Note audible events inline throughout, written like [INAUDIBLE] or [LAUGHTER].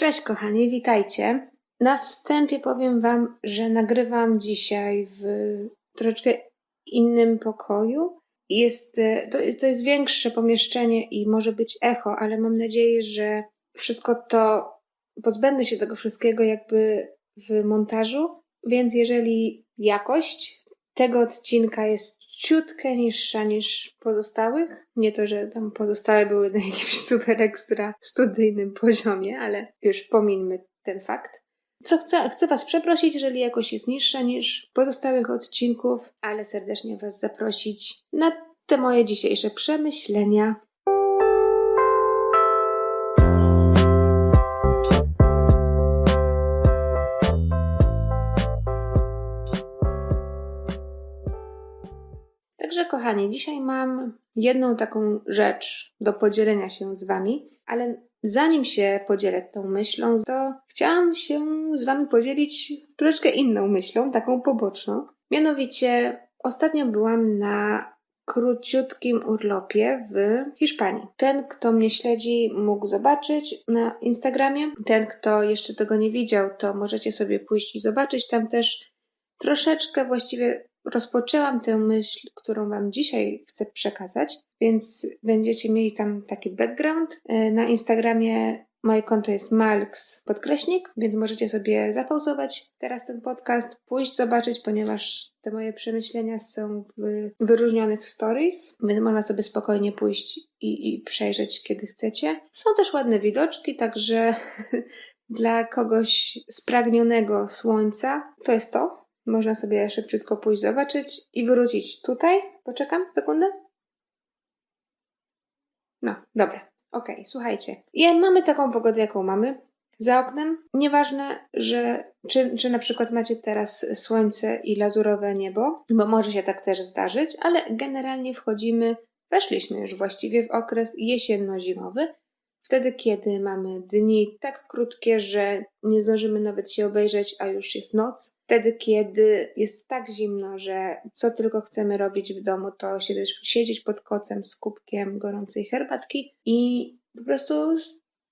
Cześć kochani, witajcie. Na wstępie powiem Wam, że nagrywam dzisiaj w troszeczkę innym pokoju. Jest, e, to, to jest większe pomieszczenie i może być echo, ale mam nadzieję, że wszystko to pozbędę się tego wszystkiego jakby w montażu. Więc jeżeli jakość tego odcinka jest ciutkę niższa niż pozostałych. Nie to, że tam pozostałe były na jakimś [LAUGHS] super ekstra studyjnym poziomie, ale już pomińmy ten fakt. Co chcę, chcę Was przeprosić, jeżeli jakość jest niższa niż pozostałych odcinków, ale serdecznie Was zaprosić na te moje dzisiejsze przemyślenia. Także, kochani, dzisiaj mam jedną taką rzecz do podzielenia się z Wami, ale zanim się podzielę tą myślą, to chciałam się z Wami podzielić troszeczkę inną myślą, taką poboczną. Mianowicie, ostatnio byłam na króciutkim urlopie w Hiszpanii. Ten, kto mnie śledzi, mógł zobaczyć na Instagramie. Ten, kto jeszcze tego nie widział, to możecie sobie pójść i zobaczyć. Tam też troszeczkę właściwie rozpoczęłam tę myśl, którą Wam dzisiaj chcę przekazać, więc będziecie mieli tam taki background. E, na Instagramie moje konto jest malks podkreśnik, więc możecie sobie zapauzować teraz ten podcast, pójść zobaczyć, ponieważ te moje przemyślenia są w wyróżnionych stories, więc można sobie spokojnie pójść i, i przejrzeć, kiedy chcecie. Są też ładne widoczki, także [LAUGHS] dla kogoś spragnionego słońca to jest to. Można sobie szybciutko pójść zobaczyć i wrócić tutaj. Poczekam sekundę. No, dobra. Okej, okay, słuchajcie. I mamy taką pogodę, jaką mamy. Za oknem. Nieważne, że czy, czy na przykład macie teraz słońce i lazurowe niebo, bo może się tak też zdarzyć, ale generalnie wchodzimy, weszliśmy już właściwie w okres jesienno-zimowy, Wtedy, kiedy mamy dni tak krótkie, że nie zdążymy nawet się obejrzeć, a już jest noc. Wtedy, kiedy jest tak zimno, że co tylko chcemy robić w domu, to siedzieć, pod kocem z kubkiem gorącej herbatki i po prostu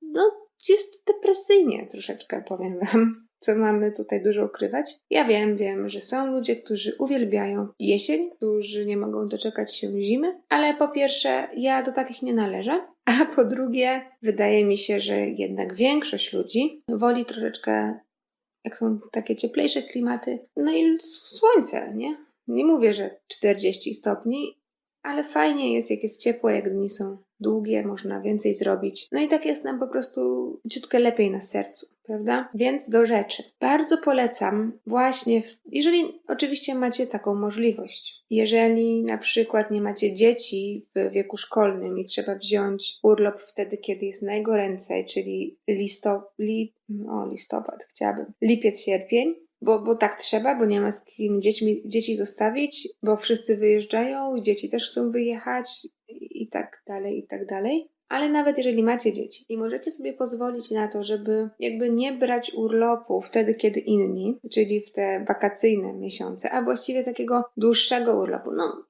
no, jest depresyjnie troszeczkę, powiem Wam co mamy tutaj dużo ukrywać. Ja wiem, wiem, że są ludzie, którzy uwielbiają jesień, którzy nie mogą doczekać się zimy, ale po pierwsze, ja do takich nie należę, a po drugie, wydaje mi się, że jednak większość ludzi woli troszeczkę, jak są takie cieplejsze klimaty, no i słońce, nie? Nie mówię, że 40 stopni, ale fajnie jest, jak jest ciepło, jak dni są długie, można więcej zrobić. No i tak jest nam po prostu ciutkę lepiej na sercu, prawda? Więc do rzeczy. Bardzo polecam właśnie, w, jeżeli oczywiście macie taką możliwość. Jeżeli na przykład nie macie dzieci w wieku szkolnym i trzeba wziąć urlop wtedy, kiedy jest najgoręcej, czyli listo, li, o, listopad chciałabym, lipiec, sierpień, bo, bo tak trzeba, bo nie ma z kim dziećmi, dzieci zostawić, bo wszyscy wyjeżdżają, dzieci też chcą wyjechać i tak dalej, i tak dalej. Ale nawet jeżeli macie dzieci i możecie sobie pozwolić na to, żeby jakby nie brać urlopu wtedy, kiedy inni, czyli w te wakacyjne miesiące, a właściwie takiego dłuższego urlopu, no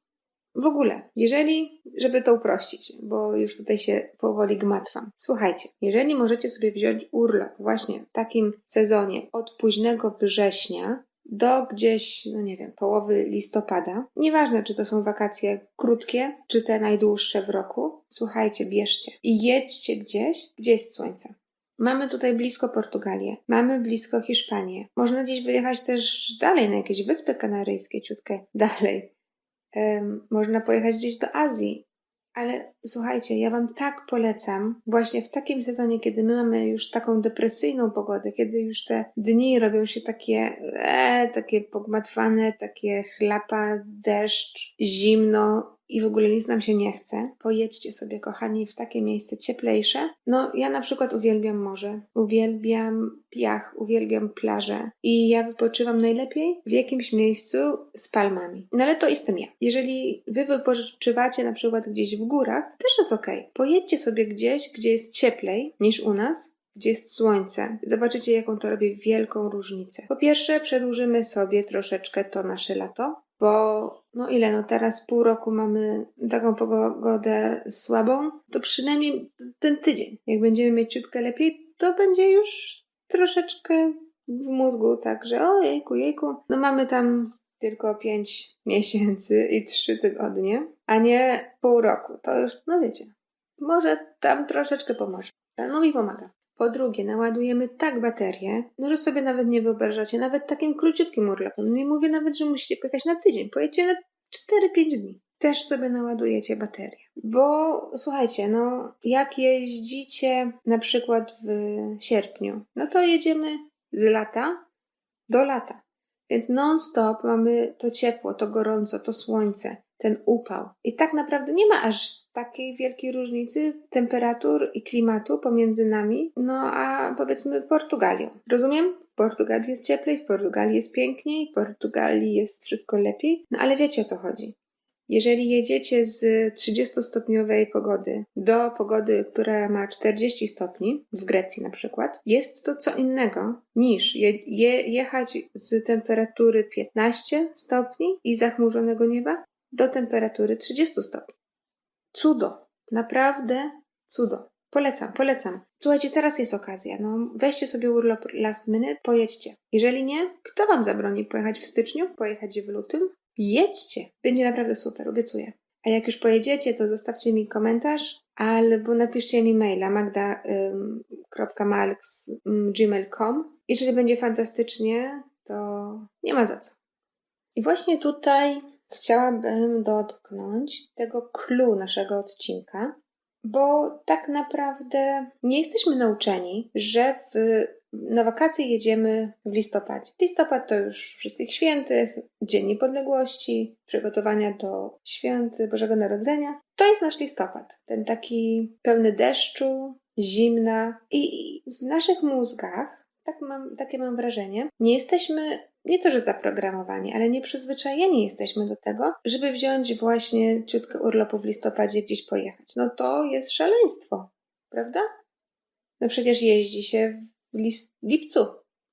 w ogóle, jeżeli, żeby to uprościć, bo już tutaj się powoli gmatwam. Słuchajcie, jeżeli możecie sobie wziąć urlop właśnie w takim sezonie od późnego września do gdzieś, no nie wiem, połowy listopada. Nieważne, czy to są wakacje krótkie, czy te najdłuższe w roku. Słuchajcie, bierzcie i jedźcie gdzieś, gdzie jest słońce. Mamy tutaj blisko Portugalię, mamy blisko Hiszpanię. Można gdzieś wyjechać też dalej, na jakieś wyspy kanaryjskie, ciutkę dalej. Można pojechać gdzieś do Azji, ale słuchajcie, ja Wam tak polecam, właśnie w takim sezonie, kiedy my mamy już taką depresyjną pogodę, kiedy już te dni robią się takie, e, takie pogmatwane, takie chlapa, deszcz, zimno, i w ogóle nic nam się nie chce, pojedźcie sobie, kochani, w takie miejsce cieplejsze. No, ja na przykład uwielbiam morze, uwielbiam piach, uwielbiam plażę i ja wypoczywam najlepiej w jakimś miejscu z palmami. No ale to jestem ja. Jeżeli wy wypoczywacie na przykład gdzieś w górach, też jest ok. Pojedźcie sobie gdzieś, gdzie jest cieplej niż u nas, gdzie jest słońce. Zobaczycie, jaką to robi wielką różnicę. Po pierwsze, przedłużymy sobie troszeczkę to nasze lato, bo no ile, no teraz pół roku mamy taką pogodę słabą, to przynajmniej ten tydzień, jak będziemy mieć ciutkę lepiej, to będzie już troszeczkę w mózgu, tak, że o jejku, jejku, no mamy tam tylko 5 [LAUGHS] miesięcy i 3 tygodnie, a nie pół roku. To już, no wiecie, może tam troszeczkę pomoże. No mi pomaga. Po drugie, naładujemy tak baterię, no że sobie nawet nie wyobrażacie, nawet takim króciutkim urlopem. Nie mówię nawet, że musicie pojechać na tydzień, pojedziecie na 4-5 dni. Też sobie naładujecie baterię. Bo słuchajcie, no jak jeździcie na przykład w sierpniu, no to jedziemy z lata do lata. Więc non-stop mamy to ciepło, to gorąco, to słońce, ten upał. I tak naprawdę nie ma aż takiej wielkiej różnicy temperatur i klimatu pomiędzy nami, no a powiedzmy Portugalią. Rozumiem? W Portugalii jest cieplej, w Portugalii jest piękniej, w Portugalii jest wszystko lepiej, no ale wiecie o co chodzi. Jeżeli jedziecie z 30-stopniowej pogody do pogody, która ma 40 stopni, w Grecji na przykład, jest to co innego niż je, je, jechać z temperatury 15 stopni i zachmurzonego nieba do temperatury 30 stopni. Cudo. Naprawdę cudo. Polecam, polecam. Słuchajcie, teraz jest okazja. No, weźcie sobie urlop last minute, pojedźcie. Jeżeli nie, kto wam zabroni pojechać w styczniu, pojechać w lutym? Jedźcie. Będzie naprawdę super, obiecuję. A jak już pojedziecie, to zostawcie mi komentarz albo napiszcie mi maila magda.malx.gmail.com. Jeżeli będzie fantastycznie, to nie ma za co. I właśnie tutaj chciałabym dotknąć tego clue naszego odcinka, bo tak naprawdę nie jesteśmy nauczeni, że w, na wakacje jedziemy w listopadzie. Listopad to już wszystkich świętych, Dzień Niepodległości, przygotowania do świąt Bożego Narodzenia. To jest nasz listopad, ten taki pełny deszczu, zimna i w naszych mózgach, tak mam, takie mam wrażenie, nie jesteśmy nie to, że zaprogramowani, ale nie przyzwyczajeni jesteśmy do tego, żeby wziąć właśnie ciutkę urlopu w listopadzie gdzieś pojechać. No to jest szaleństwo, prawda? No przecież jeździ się w lipcu,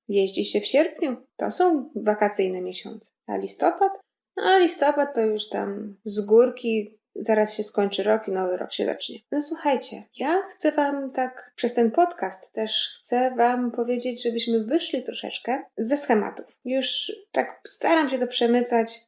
jeździ się w sierpniu. To są wakacyjne miesiące. A listopad? No a listopad to już tam z górki zaraz się skończy rok i nowy rok się zacznie. No słuchajcie, ja chcę Wam tak przez ten podcast też chcę Wam powiedzieć, żebyśmy wyszli troszeczkę ze schematów. Już tak staram się to przemycać.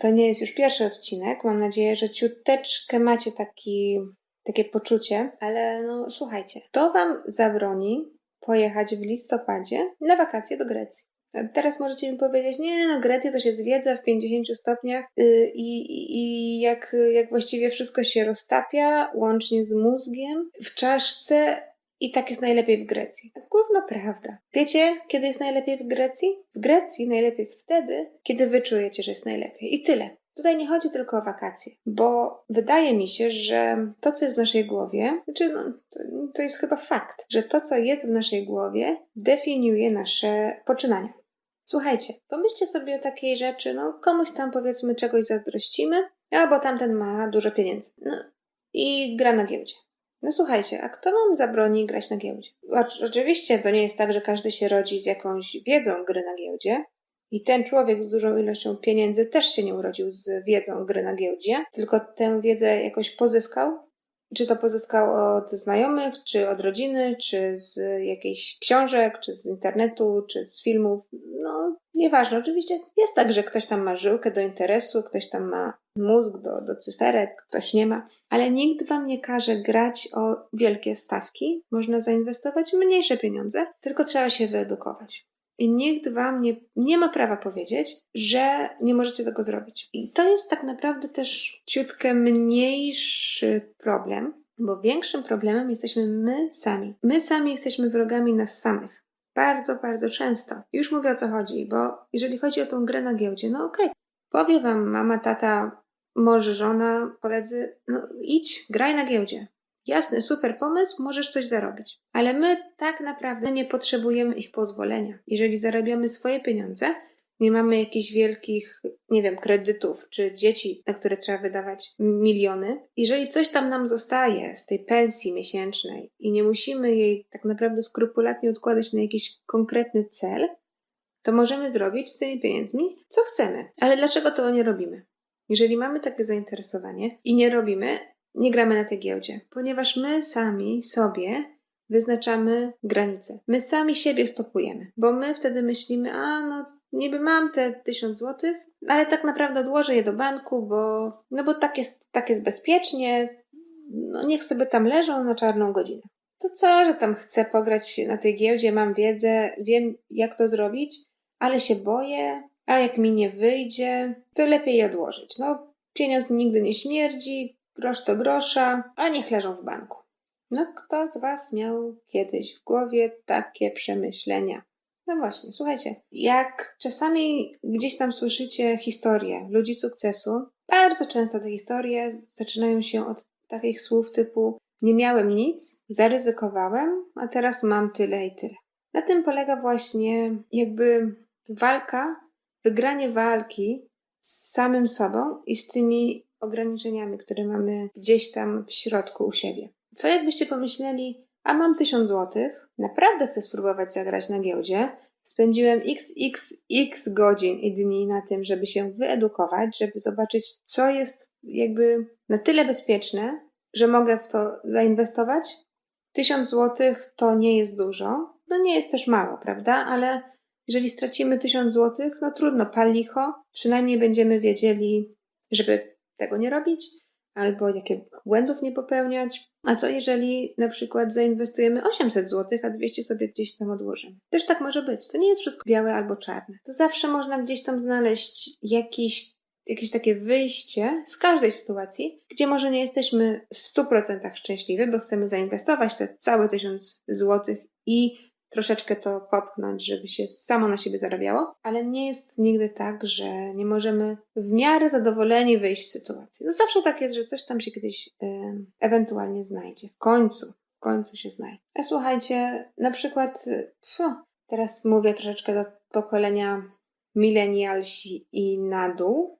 To nie jest już pierwszy odcinek. Mam nadzieję, że ciuteczkę macie taki, takie poczucie, ale no słuchajcie, to Wam zabroni pojechać w listopadzie na wakacje do Grecji. Teraz możecie mi powiedzieć, nie, no Grecja to się zwiedza w 50 stopniach yy, i, i jak, jak właściwie wszystko się roztapia, łącznie z mózgiem, w czaszce i tak jest najlepiej w Grecji. Główno prawda. Wiecie, kiedy jest najlepiej w Grecji? W Grecji najlepiej jest wtedy, kiedy wy czujecie, że jest najlepiej. I tyle. Tutaj nie chodzi tylko o wakacje, bo wydaje mi się, że to, co jest w naszej głowie, znaczy no, to jest chyba fakt, że to, co jest w naszej głowie, definiuje nasze poczynania. Słuchajcie, pomyślcie sobie o takiej rzeczy, no komuś tam powiedzmy czegoś zazdrościmy, albo tamten ma dużo pieniędzy. No i gra na giełdzie. No słuchajcie, a kto wam zabroni grać na giełdzie? Oczywiście to nie jest tak, że każdy się rodzi z jakąś wiedzą gry na giełdzie. I ten człowiek z dużą ilością pieniędzy też się nie urodził z wiedzą gry na giełdzie, tylko tę wiedzę jakoś pozyskał czy to pozyskał od znajomych, czy od rodziny, czy z jakichś książek, czy z internetu, czy z filmów. No, nieważne. Oczywiście jest tak, że ktoś tam ma żyłkę do interesu, ktoś tam ma mózg do, do cyferek, ktoś nie ma, ale nikt wam nie każe grać o wielkie stawki. Można zainwestować mniejsze pieniądze, tylko trzeba się wyedukować. I nikt wam nie, nie ma prawa powiedzieć, że nie możecie tego zrobić. I to jest tak naprawdę też ciutkę mniejszy problem, bo większym problemem jesteśmy my sami. My sami jesteśmy wrogami nas samych. Bardzo, bardzo często. Już mówię o co chodzi, bo jeżeli chodzi o tą grę na giełdzie, no okej, okay. powie wam mama, tata, może żona, koledzy, no idź, graj na giełdzie. Jasny, super pomysł, możesz coś zarobić. Ale my tak naprawdę nie potrzebujemy ich pozwolenia. Jeżeli zarabiamy swoje pieniądze, nie mamy jakichś wielkich, nie wiem, kredytów czy dzieci, na które trzeba wydawać miliony. Jeżeli coś tam nam zostaje z tej pensji miesięcznej i nie musimy jej tak naprawdę skrupulatnie odkładać na jakiś konkretny cel, to możemy zrobić z tymi pieniędzmi co chcemy. Ale dlaczego tego nie robimy? Jeżeli mamy takie zainteresowanie i nie robimy, nie gramy na tej giełdzie, ponieważ my sami sobie wyznaczamy granice. My sami siebie stopujemy, bo my wtedy myślimy, a no niby mam te tysiąc złotych, ale tak naprawdę odłożę je do banku, bo, no bo tak jest, tak jest bezpiecznie, no niech sobie tam leżą na czarną godzinę. To co, że tam chcę pograć na tej giełdzie, mam wiedzę, wiem jak to zrobić, ale się boję, a jak mi nie wyjdzie, to lepiej je odłożyć. No, pieniądz nigdy nie śmierdzi, grosz to grosza, a niech leżą w banku. No, kto z Was miał kiedyś w głowie takie przemyślenia? No właśnie, słuchajcie, jak czasami gdzieś tam słyszycie historie ludzi sukcesu, bardzo często te historie zaczynają się od takich słów typu nie miałem nic, zaryzykowałem, a teraz mam tyle i tyle. Na tym polega właśnie jakby walka, wygranie walki z samym sobą i z tymi ograniczeniami, które mamy gdzieś tam w środku u siebie. Co jakbyście pomyśleli, a mam tysiąc złotych, naprawdę chcę spróbować zagrać na giełdzie, spędziłem xxx godzin i dni na tym, żeby się wyedukować, żeby zobaczyć, co jest jakby na tyle bezpieczne, że mogę w to zainwestować. Tysiąc złotych to nie jest dużo, no nie jest też mało, prawda? Ale jeżeli stracimy tysiąc złotych, no trudno, pal licho, przynajmniej będziemy wiedzieli, żeby tego nie robić, albo jakich błędów nie popełniać. A co jeżeli na przykład zainwestujemy 800 zł, a 200 sobie gdzieś tam odłożymy? Też tak może być. To nie jest wszystko białe albo czarne. To zawsze można gdzieś tam znaleźć jakiś jakieś takie wyjście z każdej sytuacji, gdzie może nie jesteśmy w 100% szczęśliwi, bo chcemy zainwestować te całe 1000 złotych i troszeczkę to popchnąć, żeby się samo na siebie zarabiało, ale nie jest nigdy tak, że nie możemy w miarę zadowoleni wyjść z sytuacji. No zawsze tak jest, że coś tam się kiedyś e, ewentualnie znajdzie. W końcu, w końcu się znajdzie. A słuchajcie, na przykład, pfu, teraz mówię troszeczkę do pokolenia milenialsi i na dół,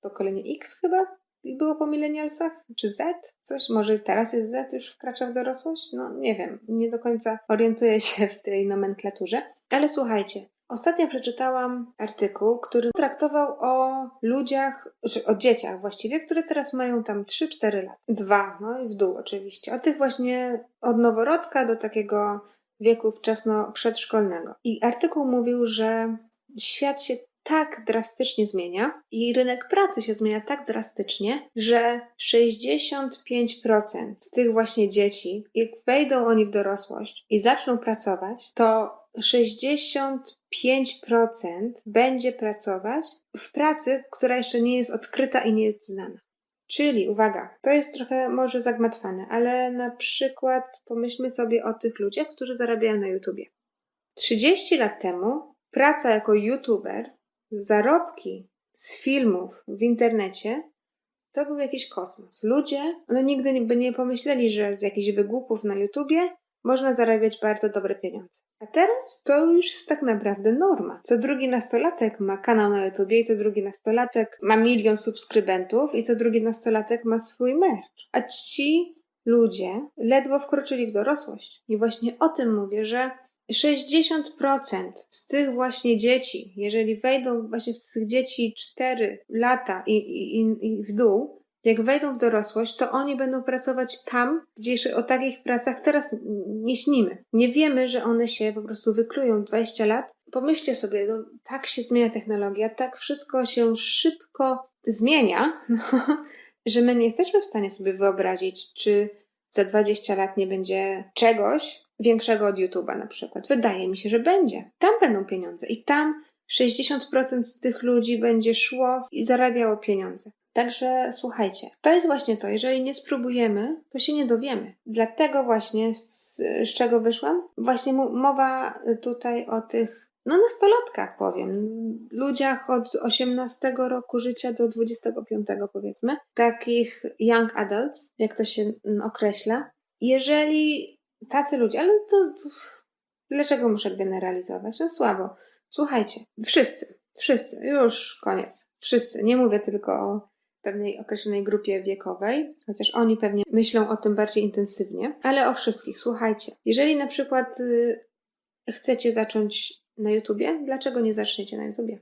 pokolenie X chyba, było po milenialsach? Czy Z? Coś? Może teraz jest Z, już wkracza w dorosłość? No nie wiem, nie do końca orientuję się w tej nomenklaturze. Ale słuchajcie, Ostatnio przeczytałam artykuł, który traktował o ludziach, o dzieciach właściwie, które teraz mają tam 3-4 lat. Dwa, no i w dół oczywiście. O tych właśnie od noworodka do takiego wieku wczesno-przedszkolnego. I artykuł mówił, że świat się tak drastycznie zmienia i rynek pracy się zmienia tak drastycznie, że 65% z tych właśnie dzieci, jak wejdą oni w dorosłość i zaczną pracować, to 65% będzie pracować w pracy, która jeszcze nie jest odkryta i nie jest znana. Czyli, uwaga, to jest trochę może zagmatwane, ale na przykład pomyślmy sobie o tych ludziach, którzy zarabiają na YouTubie. 30 lat temu praca jako YouTuber zarobki z filmów w internecie to był jakiś kosmos. Ludzie, no nigdy by nie pomyśleli, że z jakichś wygłupów na YouTubie można zarabiać bardzo dobre pieniądze. A teraz to już jest tak naprawdę norma. Co drugi nastolatek ma kanał na YouTubie i co drugi nastolatek ma milion subskrybentów i co drugi nastolatek ma swój merch. A ci ludzie ledwo wkroczyli w dorosłość. I właśnie o tym mówię, że 60% z tych właśnie dzieci, jeżeli wejdą właśnie z tych dzieci 4 lata i, i, i w dół, jak wejdą w dorosłość, to oni będą pracować tam, gdzie jeszcze o takich pracach teraz nie śnimy. Nie wiemy, że one się po prostu wyklują 20 lat. Pomyślcie sobie, no, tak się zmienia technologia, tak wszystko się szybko zmienia, [LAUGHS] no, że my nie jesteśmy w stanie sobie wyobrazić, czy za 20 lat nie będzie czegoś, większego od YouTube'a na przykład. Wydaje mi się, że będzie. Tam będą pieniądze i tam 60% z tych ludzi będzie szło i zarabiało pieniądze. Także słuchajcie, to jest właśnie to. Jeżeli nie spróbujemy, to się nie dowiemy. Dlatego właśnie, z, z czego wyszłam, właśnie mowa tutaj o tych, no nastolatkach powiem, ludziach od 18 roku życia do 25 powiedzmy, takich young adults, jak to się określa. Jeżeli tacy ludzie, ale to, to dlaczego muszę generalizować? No słabo. Słuchajcie, wszyscy, wszyscy, już koniec. Wszyscy, nie mówię tylko o pewnej określonej grupie wiekowej, chociaż oni pewnie myślą o tym bardziej intensywnie, ale o wszystkich. Słuchajcie, jeżeli na przykład y, chcecie zacząć na YouTubie, dlaczego nie zaczniecie na YouTubie?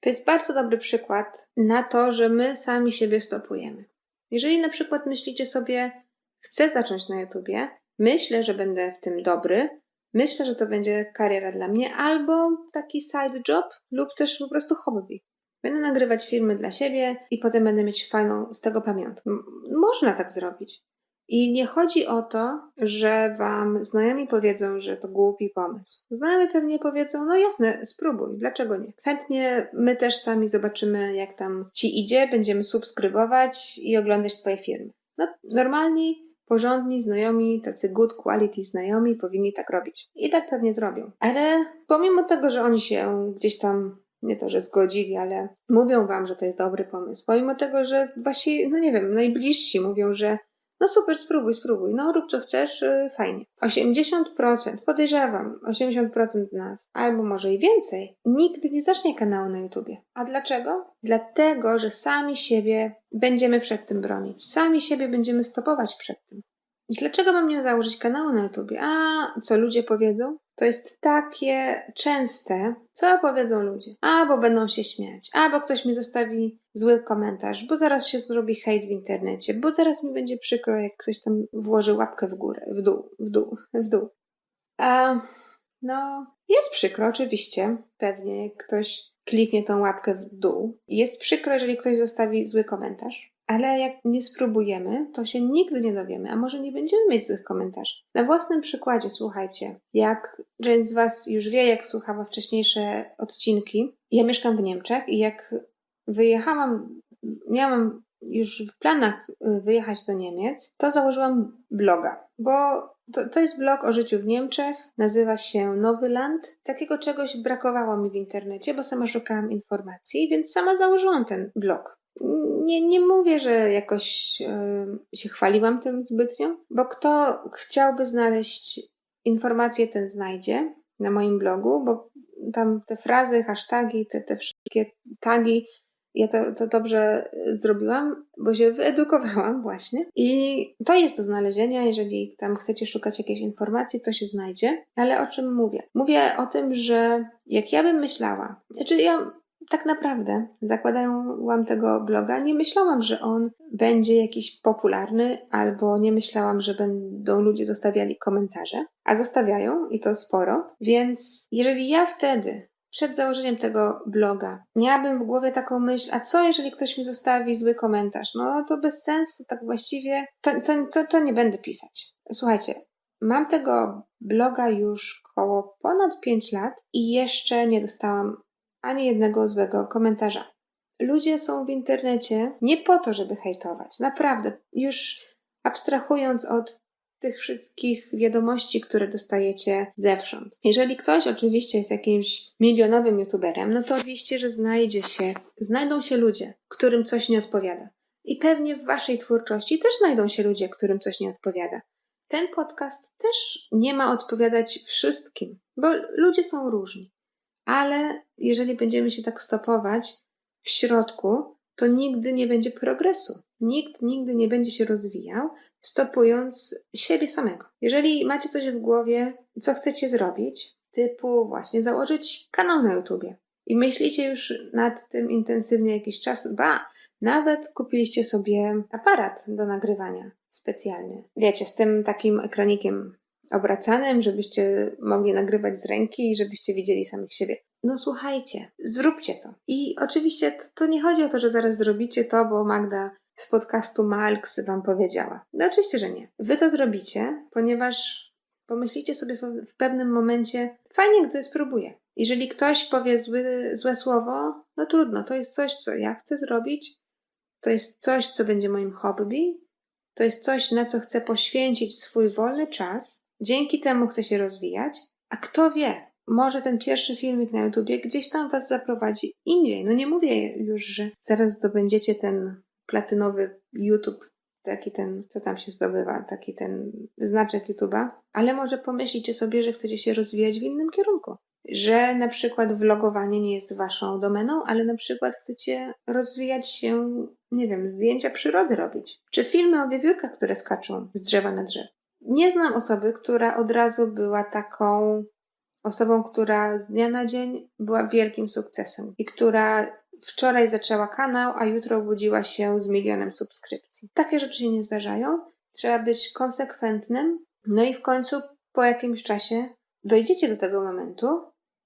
To jest bardzo dobry przykład na to, że my sami siebie stopujemy. Jeżeli na przykład myślicie sobie, chcę zacząć na YouTubie, myślę, że będę w tym dobry, myślę, że to będzie kariera dla mnie, albo taki side job, lub też po prostu hobby. Będę nagrywać filmy dla siebie i potem będę mieć fajną z tego pamiątkę. Można tak zrobić. I nie chodzi o to, że wam znajomi powiedzą, że to głupi pomysł. Znajomi pewnie powiedzą, no jasne, spróbuj, dlaczego nie? Chętnie my też sami zobaczymy, jak tam ci idzie, będziemy subskrybować i oglądać twoje filmy. No, normalni, porządni znajomi, tacy good quality znajomi powinni tak robić. I tak pewnie zrobią. Ale pomimo tego, że oni się gdzieś tam nie to, że zgodzili, ale mówią wam, że to jest dobry pomysł. Pomimo tego, że wasi, no nie wiem, najbliżsi mówią, że no super, spróbuj, spróbuj. No rób co chcesz, yy, fajnie. 80%, podejrzewam, 80% z nas, albo może i więcej, nigdy nie zacznie kanału na YouTubie. A dlaczego? Dlatego, że sami siebie będziemy przed tym bronić. Sami siebie będziemy stopować przed tym. Dlaczego mam nie założyć kanału na YouTubie? A co ludzie powiedzą? To jest takie częste, co powiedzą ludzie. A, bo będą się śmiać, a, bo ktoś mi zostawi zły komentarz, bo zaraz się zrobi hejt w internecie, bo zaraz mi będzie przykro, jak ktoś tam włoży łapkę w górę, w dół, w dół, w dół. A, no, jest przykro, oczywiście, pewnie, ktoś kliknie tą łapkę w dół. Jest przykro, jeżeli ktoś zostawi zły komentarz. Ale jak nie spróbujemy, to się nigdy nie dowiemy, a może nie będziemy mieć złych komentarzy. Na własnym przykładzie, słuchajcie, jak część z Was już wie, jak słuchała wcześniejsze odcinki, ja mieszkam w Niemczech i jak wyjechałam, miałam już w planach y, wyjechać do Niemiec, to założyłam bloga, bo to, to jest blog o życiu w Niemczech, nazywa się Nowy Land. Takiego czegoś brakowało mi w internecie, bo sama szukałam informacji, więc sama założyłam ten blog nie, nie mówię, że jakoś yy, się chwaliłam tym zbytnio, bo kto chciałby znaleźć informacje, ten znajdzie na moim blogu, bo tam te frazy, hasztagi, te, te wszystkie tagi, ja to, to dobrze zrobiłam, bo się wyedukowałam właśnie. I to jest do znalezienia, jeżeli tam chcecie szukać jakiejś informacji, to się znajdzie. Ale o czym mówię? Mówię o tym, że jak ja bym myślała, znaczy ja tak naprawdę zakładałam tego bloga, nie myślałam, że on będzie jakiś popularny, albo nie myślałam, że będą ludzie zostawiali komentarze, a zostawiają i to sporo. Więc jeżeli ja wtedy przed założeniem tego bloga miałabym w głowie taką myśl, a co jeżeli ktoś mi zostawi zły komentarz? No to bez sensu, tak właściwie to, to, to, to nie będę pisać. Słuchajcie, mam tego bloga już około ponad 5 lat i jeszcze nie dostałam ani jednego złego komentarza. Ludzie są w internecie nie po to, żeby hejtować. Naprawdę, już abstrahując od tych wszystkich wiadomości, które dostajecie zewsząd. Jeżeli ktoś oczywiście jest jakimś milionowym youtuberem, no to oczywiście, że znajdzie się, znajdą się ludzie, którym coś nie odpowiada. I pewnie w waszej twórczości też znajdą się ludzie, którym coś nie odpowiada. Ten podcast też nie ma odpowiadać wszystkim, bo ludzie są różni ale jeżeli będziemy się tak stopować w środku, to nigdy nie będzie progresu. Nikt nigdy nie będzie się rozwijał, stopując siebie samego. Jeżeli macie coś w głowie, co chcecie zrobić, typu właśnie założyć kanał na YouTubie i myślicie już nad tym intensywnie jakiś czas, ba, nawet kupiliście sobie aparat do nagrywania specjalny. Wiecie, z tym takim ekranikiem obracanym, żebyście mogli nagrywać z ręki i żebyście widzieli samych siebie. No słuchajcie, zróbcie to. I oczywiście to, to nie chodzi o to, że zaraz zrobicie to, bo Magda z podcastu Malks wam powiedziała. No oczywiście, że nie. Wy to zrobicie, ponieważ pomyślicie sobie w pewnym momencie, fajnie, gdy spróbuję. Jeżeli ktoś powie zły, złe słowo, no trudno, to jest coś, co ja chcę zrobić, to jest coś, co będzie moim hobby, to jest coś, na co chcę poświęcić swój wolny czas, Dzięki temu chce się rozwijać, a kto wie, może ten pierwszy filmik na YouTubie gdzieś tam was zaprowadzi indziej. No nie mówię już, że zaraz zdobędziecie ten platynowy YouTube, taki ten, co tam się zdobywa, taki ten znaczek YouTube'a, ale może pomyślicie sobie, że chcecie się rozwijać w innym kierunku. Że na przykład vlogowanie nie jest waszą domeną, ale na przykład chcecie rozwijać się, nie wiem, zdjęcia przyrody robić. Czy filmy o wiewiórkach, które skaczą z drzewa na drzewo. Nie znam osoby, która od razu była taką osobą, która z dnia na dzień była wielkim sukcesem i która wczoraj zaczęła kanał, a jutro obudziła się z milionem subskrypcji. Takie rzeczy się nie zdarzają. Trzeba być konsekwentnym No i w końcu po jakimś czasie dojdziecie do tego momentu,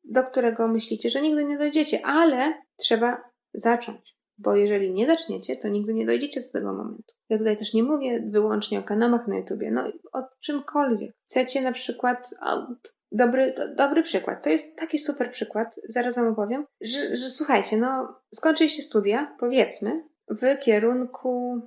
do którego myślicie, że nigdy nie dojdziecie, ale trzeba zacząć. Bo jeżeli nie zaczniecie, to nigdy nie dojdziecie do tego momentu. Ja tutaj też nie mówię wyłącznie o kanałach na YouTubie, no o czymkolwiek. Chcecie na przykład, o, dobry, do, dobry przykład, to jest taki super przykład, zaraz wam opowiem, że, że słuchajcie, no skończyliście studia, powiedzmy, w kierunku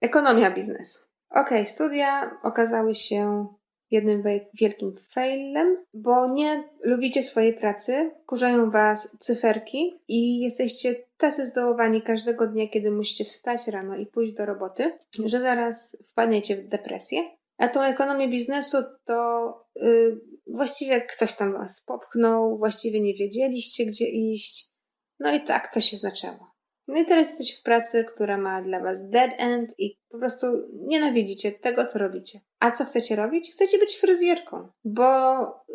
ekonomia biznesu. Okej, okay, studia okazały się jednym wielkim failem, bo nie lubicie swojej pracy, kurzają was cyferki i jesteście tacy zdołowani każdego dnia, kiedy musicie wstać rano i pójść do roboty, że zaraz wpadniecie w depresję. A tą ekonomię biznesu to yy, właściwie ktoś tam was popchnął, właściwie nie wiedzieliście, gdzie iść. No i tak to się zaczęło. No i teraz jesteś w pracy, która ma dla was dead end i po prostu nienawidzicie tego, co robicie. A co chcecie robić? Chcecie być fryzjerką, bo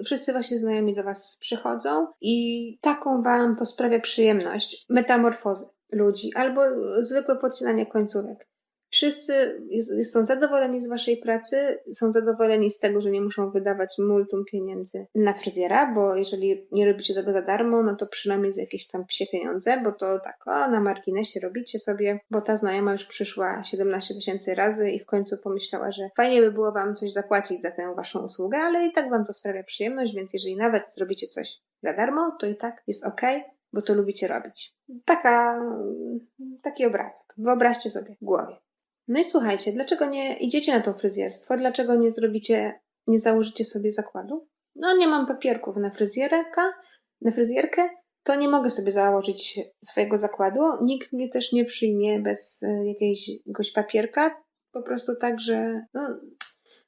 wszyscy właśnie znajomi do was przychodzą i taką wam to sprawia przyjemność, metamorfozy ludzi albo zwykłe podcinanie końcówek. Wszyscy są zadowoleni z waszej pracy, są zadowoleni z tego, że nie muszą wydawać multum pieniędzy na fryzjera, bo jeżeli nie robicie tego za darmo, no to przynajmniej za jakieś tam psie pieniądze, bo to tak, o, na marginesie robicie sobie, bo ta znajoma już przyszła 17 tysięcy razy i w końcu pomyślała, że fajnie by było wam coś zapłacić za tę waszą usługę, ale i tak wam to sprawia przyjemność, więc jeżeli nawet zrobicie coś za darmo, to i tak jest ok, bo to lubicie robić. Taka, taki obrazek. Wyobraźcie sobie w głowie. No i słuchajcie, dlaczego nie idziecie na to fryzjerstwo? Dlaczego nie zrobicie, nie założycie sobie zakładu? No nie mam papierków na fryzjerka, na fryzjerkę, to nie mogę sobie założyć swojego zakładu. Nikt mnie też nie przyjmie bez e, jakiegoś papierka. Po prostu tak, że no,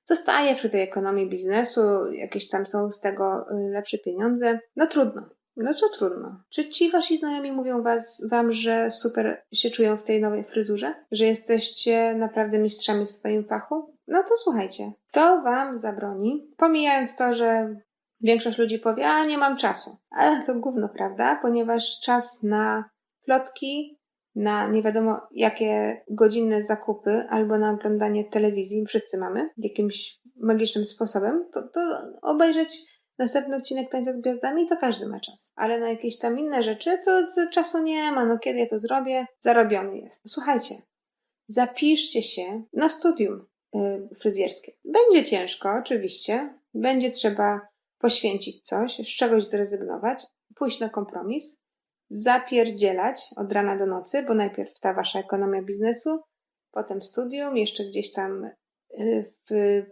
zostaję przy tej ekonomii biznesu, jakieś tam są z tego e, lepsze pieniądze. No trudno. No co trudno. Czy ci wasi znajomi mówią was, wam, że super się czują w tej nowej fryzurze? Że jesteście naprawdę mistrzami w swoim fachu? No to słuchajcie, to wam zabroni, pomijając to, że większość ludzi powie, a nie mam czasu. Ale to gówno, prawda? Ponieważ czas na plotki, na nie wiadomo jakie godzinne zakupy albo na oglądanie telewizji, wszyscy mamy jakimś magicznym sposobem, to, to obejrzeć następny odcinek Tańca z Gwiazdami, to każdy ma czas. Ale na jakieś tam inne rzeczy to, to czasu nie ma. No kiedy ja to zrobię? Zarobiony jest. Słuchajcie, zapiszcie się na studium yy, fryzjerskie. Będzie ciężko, oczywiście. Będzie trzeba poświęcić coś, z czegoś zrezygnować, pójść na kompromis, zapierdzielać od rana do nocy, bo najpierw ta wasza ekonomia biznesu, potem studium, jeszcze gdzieś tam y, w,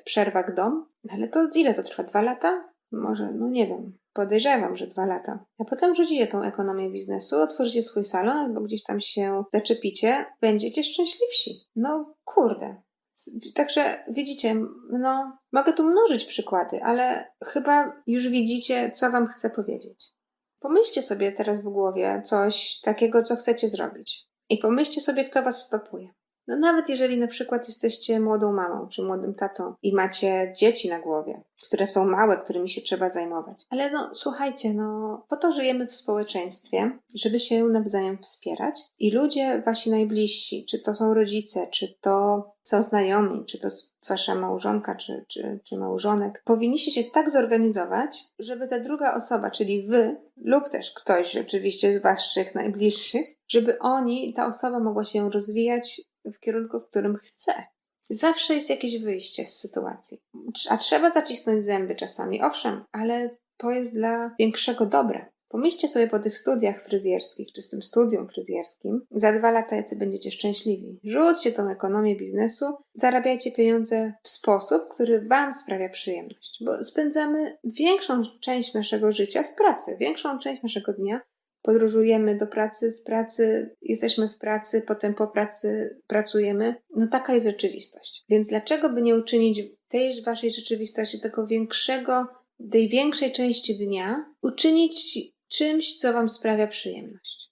w przerwach dom. Ale to ile to trwa? Dwa lata? Może, no nie wiem, podejrzewam, że dwa lata. A potem rzucicie tą ekonomię biznesu, otworzycie swój salon albo gdzieś tam się zaczepicie, będziecie szczęśliwsi. No kurde. Także widzicie, no mogę tu mnożyć przykłady, ale chyba już widzicie, co wam chcę powiedzieć. Pomyślcie sobie teraz w głowie coś takiego, co chcecie zrobić. I pomyślcie sobie, kto was stopuje. No nawet jeżeli na przykład jesteście młodą mamą czy młodym tatą i macie dzieci na głowie, które są małe, którymi się trzeba zajmować. Ale no słuchajcie, no po to żyjemy w społeczeństwie, żeby się nawzajem wspierać i ludzie wasi najbliżsi, czy to są rodzice, czy to są znajomi, czy to wasza małżonka, czy, czy, czy małżonek, powinniście się tak zorganizować, żeby ta druga osoba, czyli wy, lub też ktoś oczywiście z waszych najbliższych, żeby oni, ta osoba mogła się rozwijać w kierunku, w którym chce. Zawsze jest jakieś wyjście z sytuacji. A trzeba zacisnąć zęby czasami, owszem, ale to jest dla większego dobra. Pomyślcie sobie po tych studiach fryzjerskich, czy z tym studium fryzjerskim, za dwa lata jacy będziecie szczęśliwi. Rzućcie tą ekonomię biznesu, zarabiajcie pieniądze w sposób, który Wam sprawia przyjemność, bo spędzamy większą część naszego życia w pracy, większą część naszego dnia podróżujemy do pracy, z pracy jesteśmy w pracy, potem po pracy pracujemy. No taka jest rzeczywistość. Więc dlaczego by nie uczynić tej waszej rzeczywistości tego większego, tej większej części dnia, uczynić czymś, co wam sprawia przyjemność?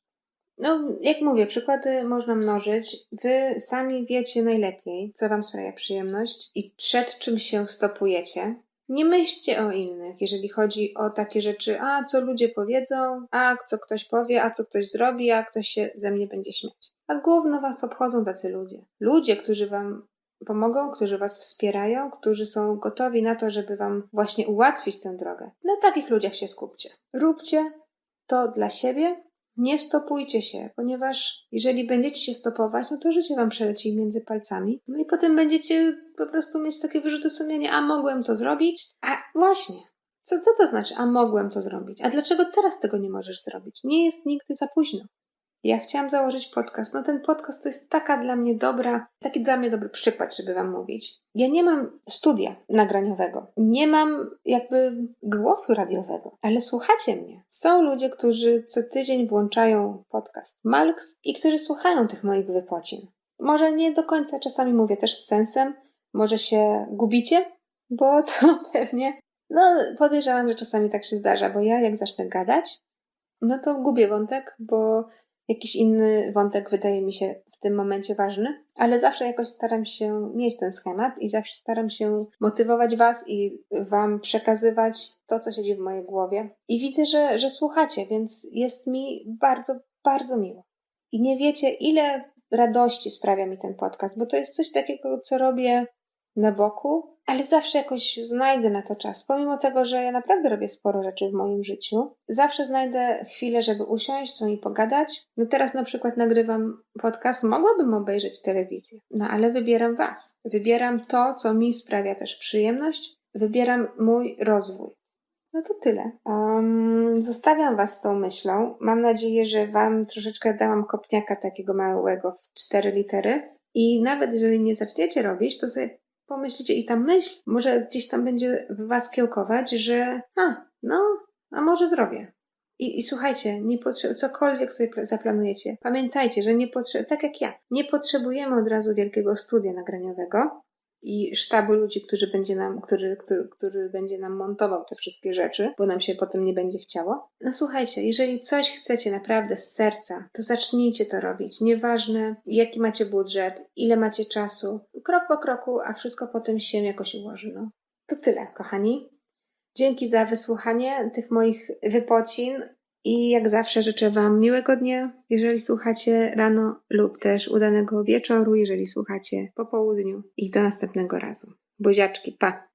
No, jak mówię, przykłady można mnożyć. Wy sami wiecie najlepiej, co wam sprawia przyjemność i przed czym się stopujecie. Nie myślcie o innych, jeżeli chodzi o takie rzeczy, a co ludzie powiedzą, a co ktoś powie, a co ktoś zrobi, a ktoś się ze mnie będzie śmiać. A główno was obchodzą tacy ludzie. Ludzie, którzy wam pomogą, którzy Was wspierają, którzy są gotowi na to, żeby Wam właśnie ułatwić tę drogę. Na takich ludziach się skupcie. Róbcie to dla siebie, nie stopujcie się, ponieważ jeżeli będziecie się stopować, no to życie Wam przeleci między palcami. No i potem będziecie po prostu mieć takie wyrzuty sumienia, a mogłem to zrobić? A właśnie, co, co to znaczy, a mogłem to zrobić? A dlaczego teraz tego nie możesz zrobić? Nie jest nigdy za późno. Ja chciałam założyć podcast. No ten podcast to jest taka dla mnie dobra, taki dla mnie dobry przykład, żeby wam mówić. Ja nie mam studia nagraniowego, nie mam jakby głosu radiowego, ale słuchacie mnie. Są ludzie, którzy co tydzień włączają podcast Malks i którzy słuchają tych moich wypocin. Może nie do końca czasami mówię też z sensem, może się gubicie, bo to [LAUGHS] pewnie, no podejrzewam, że czasami tak się zdarza, bo ja jak zacznę gadać, no to gubię wątek, bo jakiś inny wątek wydaje mi się w tym momencie ważny, ale zawsze jakoś staram się mieć ten schemat i zawsze staram się motywować Was i Wam przekazywać to, co siedzi w mojej głowie. I widzę, że, że słuchacie, więc jest mi bardzo, bardzo miło. I nie wiecie, ile radości sprawia mi ten podcast, bo to jest coś takiego, co robię na boku, ale zawsze jakoś znajdę na to czas. Pomimo tego, że ja naprawdę robię sporo rzeczy w moim życiu, zawsze znajdę chwilę, żeby usiąść, z i pogadać. No teraz na przykład nagrywam podcast, mogłabym obejrzeć telewizję, no ale wybieram Was. Wybieram to, co mi sprawia też przyjemność, wybieram mój rozwój. No to tyle. Um, zostawiam Was z tą myślą. Mam nadzieję, że Wam troszeczkę dałam kopniaka takiego małego w cztery litery. I nawet jeżeli nie zaczniecie robić, to sobie pomyślicie i ta myśl może gdzieś tam będzie w was kiełkować, że a, no, a może zrobię. I, I słuchajcie, nie potrze- cokolwiek sobie zaplanujecie, pamiętajcie, że nie potrze- tak jak ja, nie potrzebujemy od razu wielkiego studia nagraniowego i sztabu ludzi, którzy będzie nam, który, który, który będzie nam montował te wszystkie rzeczy, bo nam się potem nie będzie chciało. No słuchajcie, jeżeli coś chcecie naprawdę z serca, to zacznijcie to robić. Nieważne, jaki macie budżet, ile macie czasu, krok po kroku, a wszystko potem się jakoś ułoży. No. To tyle, kochani. Dzięki za wysłuchanie tych moich wypocin. I jak zawsze życzę Wam miłego dnia, jeżeli słuchacie rano, lub też udanego wieczoru, jeżeli słuchacie po południu. I do następnego razu. Buziaczki, pa!